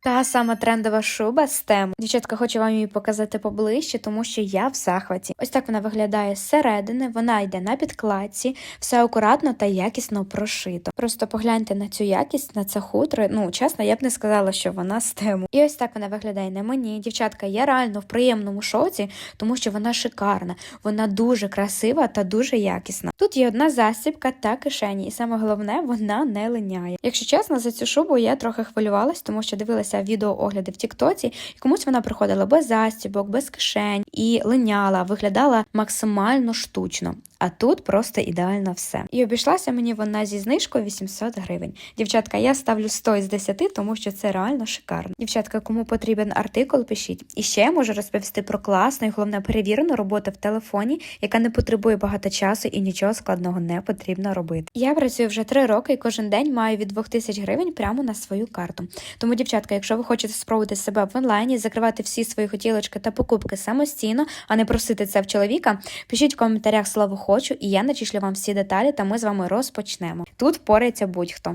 Та сама трендова шуба з тему. Дівчатка, хочу вам її показати поближче, тому що я в захваті. Ось так вона виглядає зсередини, вона йде на підкладці, все акуратно та якісно прошито. Просто погляньте на цю якість, на це хутро. Ну, чесно, я б не сказала, що вона з тему. І ось так вона виглядає на мені. Дівчатка, я реально в приємному шоці, тому що вона шикарна, вона дуже красива та дуже якісна. Тут є одна засібка та кишені, і саме головне, вона не линяє. Якщо чесно, за цю шубу я трохи хвилювалась, тому що дивилася відеоогляди в Тіктоці, і комусь вона приходила без застібок, без кишень і линяла, виглядала максимально штучно. А тут просто ідеально все. І обійшлася мені вона зі знижкою 800 гривень. Дівчатка, я ставлю 100 із 10, тому що це реально шикарно. Дівчатка, кому потрібен артикул, пишіть. І ще я можу розповісти про класну і головне перевірену роботу в телефоні, яка не потребує багато часу і нічого складного не потрібно робити. Я працюю вже 3 роки і кожен день маю від 2000 гривень прямо на свою карту. Тому, дівчатка, якщо ви хочете спробувати себе в онлайні, закривати всі свої хотілочки та покупки самостійно, а не просити це в чоловіка, пишіть в коментарях слово хочу, і я начішлю вам всі деталі, та ми з вами розпочнемо. Тут порається будь-хто.